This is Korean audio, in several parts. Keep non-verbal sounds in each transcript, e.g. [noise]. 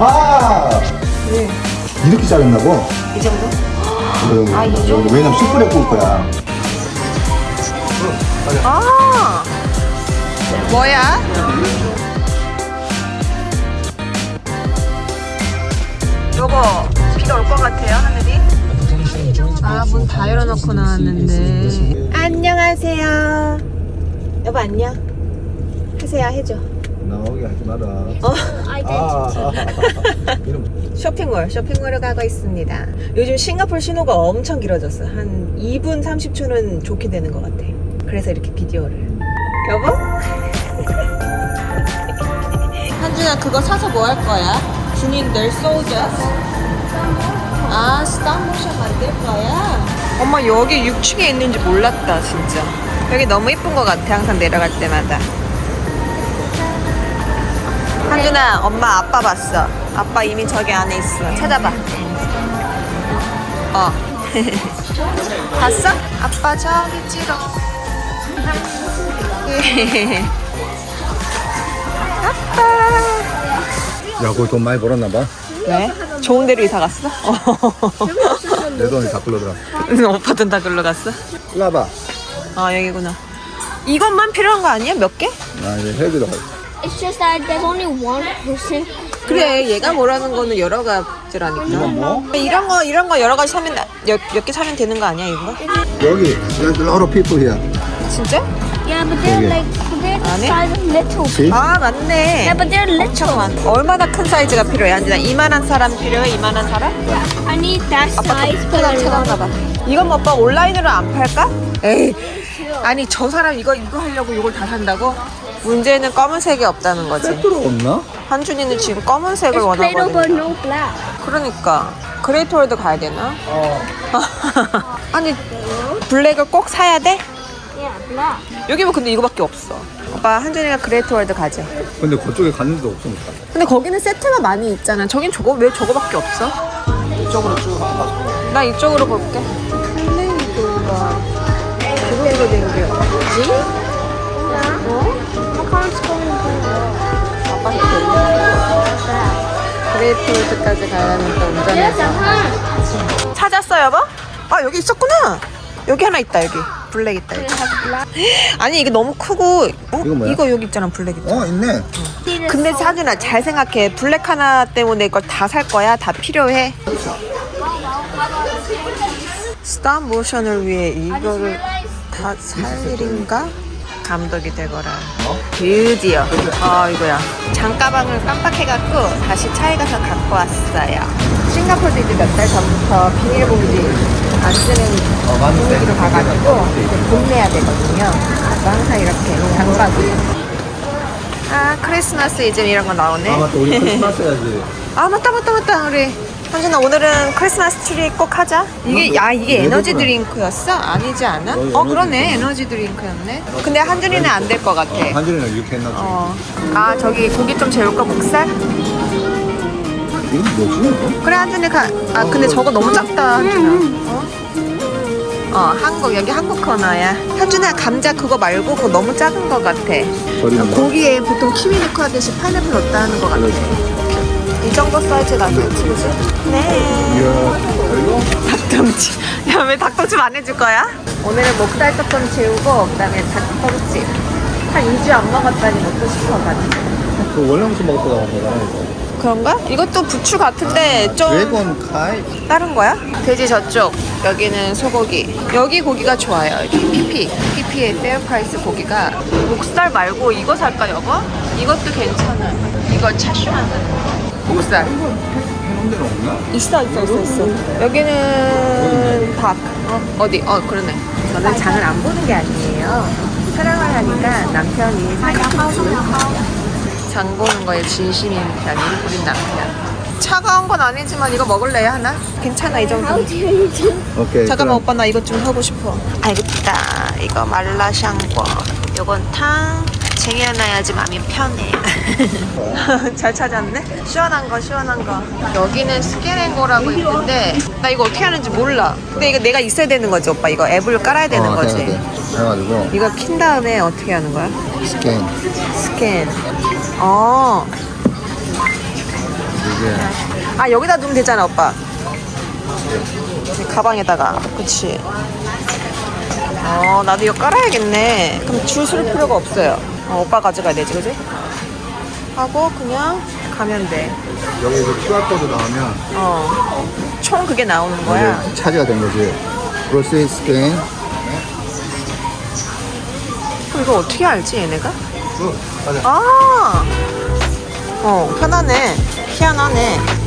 아 네. 이렇게 자른다고? 이 정도? 어, 아, 이 정도? 왜냐면 숯불에 구울 거야. 아 뭐야? 요거 비가 올 것 같아요 하늘이 아 문 다 열어놓고 나왔는데 안녕하세요 여보 안녕 하세요 해줘 나오게 하지 마라. 어? 아, 이름 [laughs] 쇼핑몰 쇼핑몰을 가고 있습니다 요즘 싱가포르 신호가 엄청 길어졌어 한 2분 30초는 좋게 되는 것 같아 그래서 이렇게 비디오를 여보? [laughs] 한준아 그거 사서 뭐 할 거야? 군인들 소저스 아 스타모션 만들 거야? 엄마 여기 6층에 있는지 몰랐다 진짜 여기 너무 이쁜 것 같아 항상 내려갈 때마다 한준아 엄마 아빠 봤어 아빠 이미 저기 안에 있어 찾아봐 어 [laughs] 봤어? 아빠 저기 찌러 [laughs] 아빠 야, 거기 돈 많이 벌었나 봐. 왜? 좋은 데로 이사 갔어? 내 돈이 다 끌려들어. [laughs] 오빠 돈 다 글로 갔어? 와봐. 아 여기구나 이것만 필요한 거 아니야? 몇 개? 나 이제 헬기도 It's just that there's only one person. 그래 얘가 뭐라는 거는 여러 가지라니까 뭐? 이런 거 이런 거 여러 가지 사면 몇 개 사면 되는 거 아니야 이거? 여기 there's a lot of people here. 진짜? Yeah, but they're Okay. like they're the Ane? size of little. See? 아 맞네 Yeah, but they're little. 엄청 많 얼마나 큰 사이즈가 필요해 안지나 이만한 사람 필요해 이만한 사람? I need that 아빠 size, but 또 I 찾았나 봐 이건 뭐 오빠 온라인으로 안 팔까? 에이 아니 저 사람 이거 이거 하려고 이걸 다 산다고? 문제는 검은색이 없다는 거지 세트로 없나? 한준이는 지금 검은색을 It's 원하거든 no black. 그러니까 그레이트 월드 가야 되나? 어. [laughs] 아니 블랙을 꼭 사야 돼? Yeah, black. 여기 뭐 근데 이거밖에 없어 오빠 한준이가 그레이트 월드 가자 근데 그쪽에 가는 데도 없으니까. 근데 거기는 세트가 많이 있잖아 저긴 저거 왜 저거밖에 없어? 이쪽으로 쭉 가서. 나 이쪽으로 볼게 플레이도가 그걸로 된게 없지? 그레이트 월드까지 가려면 또 운전해서. 찾았어 여보? 아 여기 있었구나 여기 하나 있다 여기 블랙 있다 여기. 아니 이게 너무 크고 어? 이거? 이거 여기 있잖아 블랙 있잖아 어, 있네. This 근데 사준아 잘 생각해 블랙 하나 때문에 이걸 다 살 거야? 다 필요해? 스탑 모션을 위해 이거를 다 살 일인가? 감독이 되거라 드디어. 어 이거야. 장가방을 깜빡해갖고 다시 차에 가서 갖고 왔어요. 싱가포르도 이제 몇 달 전부터 비닐봉지 안 쓰는 봉지로 가가지고 돈 내야 되거든요. 그래서 항상 이렇게 장바구니. 아 크리스마스 이제 이런 거 나오네. 아, 맞다. 우리 크리스마스 해야지. 아 맞다 맞다 맞다 우리 현진아 오늘은 크리스마스 트리 꼭 하자 이게 야 이게 에너지 드링크였어? 아니지 않아? 어 에너지 그러네 에너지 드링크였네 근데 한준이는 안 될 것 같아 어, 한준이는 이렇게 했나? 어. 아 저기 고기 좀 재울까 목살? 이거 뭐지? 그래 한준이 가. 아 근데 저거 너무 작다 한준아 어? 어 한국 여기 한국 코너야 한준아 감자 그거 말고 그거 너무 작은 것 같아 거. 고기에 보통 키위 넣고 하듯이 파인애플 넣었다 하는 것 같아 이 정도 사이즈가 괜찮지 그지? 네 이야, 이거? 닭똥집. 야, 왜 닭똥집 안 해줄 거야? 오늘은 목살떡 좀 재우고, 그 다음에 닭똥집. 한 2주 안 먹었더니 먹고 싶어가지고. 그 월남에서 먹었다가 먹잖아, 이거. 그런가? 이것도 부추 같은데 좀 드래곤 카이. 다른 거야? 돼지 저쪽, 여기는 소고기. 여기 고기가 좋아요. 여기 피피. 피피의 페어프라이스 고기가. 목살 말고 이거 살까, 여보? 이것도 괜찮아. 이거 차슈 만드는 거. 목살. 해놓은 데는 없나? 있어 있어 있어 있어. 여기는 밥. 어, 어디? 어 그러네. 저는 장을 안 보는 게 아니에요. 촬영을 하니까 남편이 장 보는 거에 진심인 편 우리 남편. 차가운 건 아니지만 이거 먹을래요 하나? 괜찮아 이 정도? 오케이. 잠깐만 그럼. 오빠 나 이거 좀 하고 싶어. 알겠다. 이거 말라샹궈. 요건 탕 쟁여놔야지 마음이 편해. [laughs] 잘 찾았네. 시원한 거 시원한 거. 여기는 스케랭고라고 있는데 나 이거 어떻게 하는지 몰라. 근데 이거 내가 있어야 되는 거지 오빠. 이거 앱을 깔아야 되는 어, 거지. 돼. 그래가지고 이거 킨 다음에 어떻게 하는 거야? 스캔. 스캔. 어. 이게 아 여기다 두면 되잖아 오빠. 이 가방에다가. 그치. 어 나도 이거 깔아야겠네. 그럼 줄 쓸 필요가 없어요 어, 오빠 가져가야 되지 그지? 하고 그냥 가면 여기서 QR코드 나오면 돼어총 그게 나오는 거야 이게 차지가 된 거지. 프로세스 스캔. 그럼 이거 어떻게 알지 얘네가? 쭉 가자. 아, 어, 편하네. 희한하네.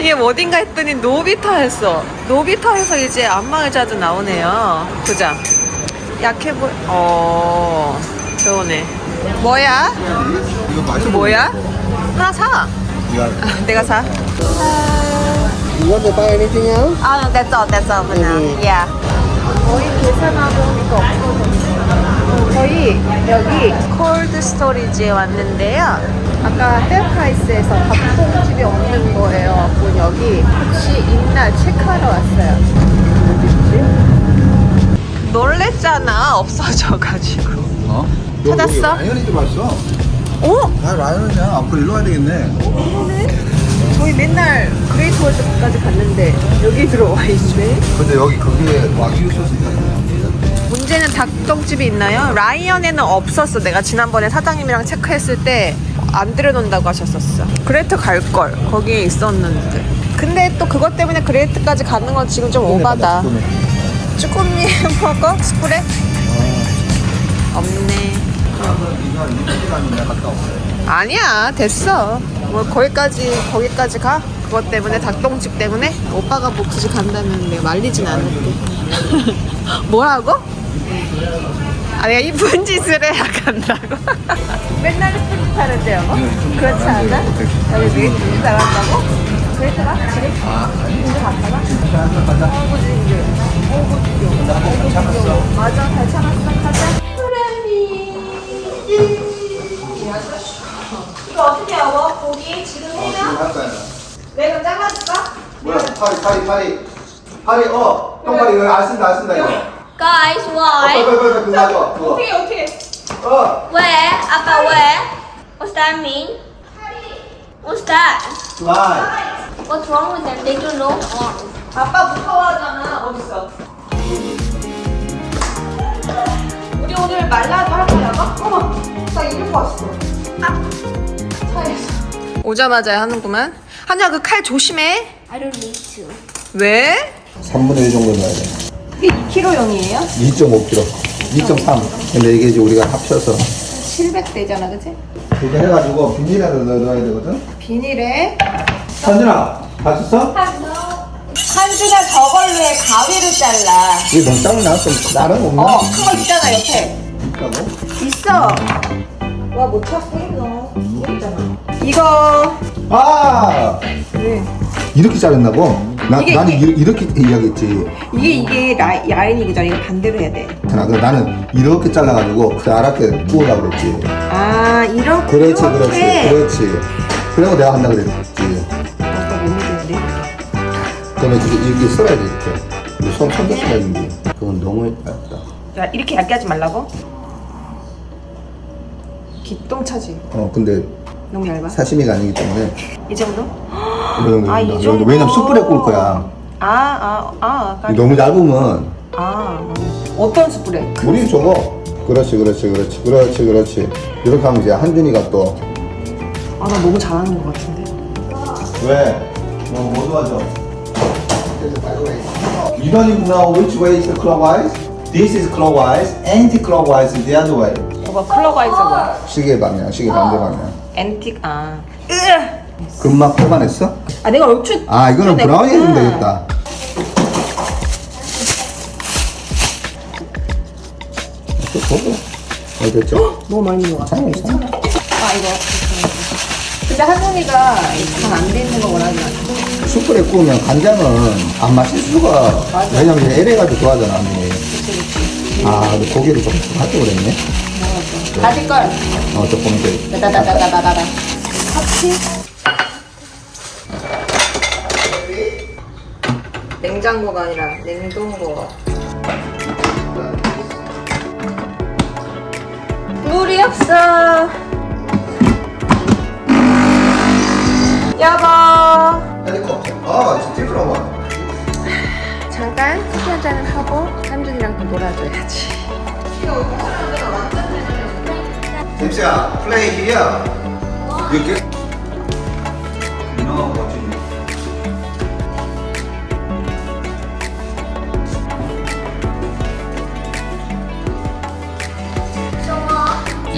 이게 어딘가 했더니 노비타였어. 노비타에서 이제 안마의자도 나오네요. 보자. 약해 보여. 어, 좋네. 뭐야? 이거 맛이 뭐야? 하나 사. 이거 내가 사. You want to buy anything else? 아, that's all, that's all for now. Yeah. 거의 계산하고니까 없어졌어요. 저희 여기 콜드 스토리지에 왔는데요. 아까 헤어프라이스에서 밥봉집이 없는 거예요. 그럼 여기 혹시 있나 체크하러 왔어요. 놀랬잖아, 없어져가지고. 어? 찾았어? 라이언이 들어왔어. 오! 아 라이언이야. 앞으로 일로 와야 되겠네. 저희 맨날 그레이트 월드까지 갔는데 여기 들어와 있네. 근데 여기 거기에 와규 소스 있잖아. 문제는 닭똥집이 있나요? 라이언에는 없었어. 내가 지난번에 사장님이랑 체크했을 때 안 들여놓는다고 하셨었어. 그레이트 갈 걸. 거기에 있었는데. 근데 또 그것 때문에 그레이트까지 가는 건 지금 좀 오바다. 쭈꾸미 [laughs] 먹어? 스프레? 없네. 갔다 왔어. 아니야 됐어 뭐 거기까지 거기까지 가 그것 때문에 닭똥집 때문에 오빠가 뭐 굳이 간다면 내가 말리진 않을게 [laughs] 뭐라고? 아 내가 이쁜 짓을 해야 간다고 [laughs] 맨날 이쁜 짓 하는데 여보 그렇지 않아? 여기 되게 이쁜 짓 나간다고? 그랬더라 그래? 아 아니. 이제 갔다가? 어구지 이제 어구지 참았어. 맞아 잘 참았어 가자 이거 어떻게 여보? 고기 지금 해요? 할 거야. 내가 잘라줄까? 뭐야? 파리 파리 파리. 파리 어. 형 파리 이거 안 쓴다 안 쓴다 이거. Guys, 어, why? 빨리 빨리 빨리 그거 가져. 그거. 어떻게 어떻게 어. Where? Apa where? What's that mean? What's that? Fly. What's wrong with them? They don't know. 아빠 무서워하잖아 어딨어 우리 오늘 말라도 할 거야 어머 나 이름 봤어 아 차에서 오자마자 하는구만 한야 그 칼 조심해 I don't need to. 왜? 3분의 1 정도 넣어야 돼. 이게 2kg용이에요? 2.5kg. 2.3. 근데 이게 이제 우리가 합쳐서 700 되잖아 그치? 이거 해가지고 비닐에 넣어, 넣어야 되거든. 비닐에 산준아, 봤었어? 한주가 저걸로 해 가위를 잘라 이게 너무. 다른 거 없나? 어 큰 거 있잖아 옆에 있다고? 있어 와 못 찾고 있어 이거 있잖아 이거 아! 네. 이렇게 자른다고? 나, 이게- 나는 이게- 이, 렇게 이야기했지. 이게 이게 라, 라인이잖아 이거 반대로 해야 돼 나, 그 나는 이렇게 잘라가지고 자랗게 구우라고 그랬지. 아 이렇게 그렇지, 이렇게. 그렇지, 그렇지. 그리고 내가 한다 그랬지. 아빠 못 믿는데 그러면 이렇게, 이렇게 썰어야 돼, 이렇게. 손, 손도 썰어야 돼. 그건 너무 얇다. 야 이렇게 얇게 하지 말라고? 기똥차지 어, 근데 너무 얇아 사시미가 아니기 때문에. 이 정도? 이 정도. 아, 이 된다. 정도? 왜냐면 숯불에 구울 거야. 아 아 아 아, 아, 너무 얇으면 아, 어떤 숯불에? 물이 저거. 그렇지, 그렇지, 그렇지, 그렇지, 그렇지. 이렇게 하면 이제 한준이가 또. 아 나 너무 잘하는 것 같은데 왜? 너뭐 도와줘? You don't even know which way is clockwise? This is clockwise, anti-clockwise is the other way. 오빠 클로바이저 뭐야? 시계 방향, 시계 반대 방향. 앤틱 아 으! 금막 뽑아냈어? 아 내가 얼추 아, 이거는 내- 브라우니 해주면 음. 되겠다. 또 보고. 어, 됐죠? 너무 많이 넣은 것 같아 괜찮아, 괜찮아. 아 이거 근데 한송이가 간안돼 있는 거 원하지 않아 숯불에 구우면 간장은 안 마실 수가. 왜냐면 LA가지고 좋아하잖아, 한준이. 아, 근데 고기를 조금 갖다 그랬네. 가질걸 어, 조금 이제. 다다다다다다다 같이 냉장고가 아니라 냉동고. 물이 없어. 여보. 아, 진짜 잠깐 커피 한 잔을 하고 한준이랑 또 놀아줘야지. 냄새야, 플레이 히어.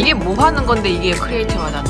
이게 뭐 하는 건데 이게 크리에이티브하다는 거야?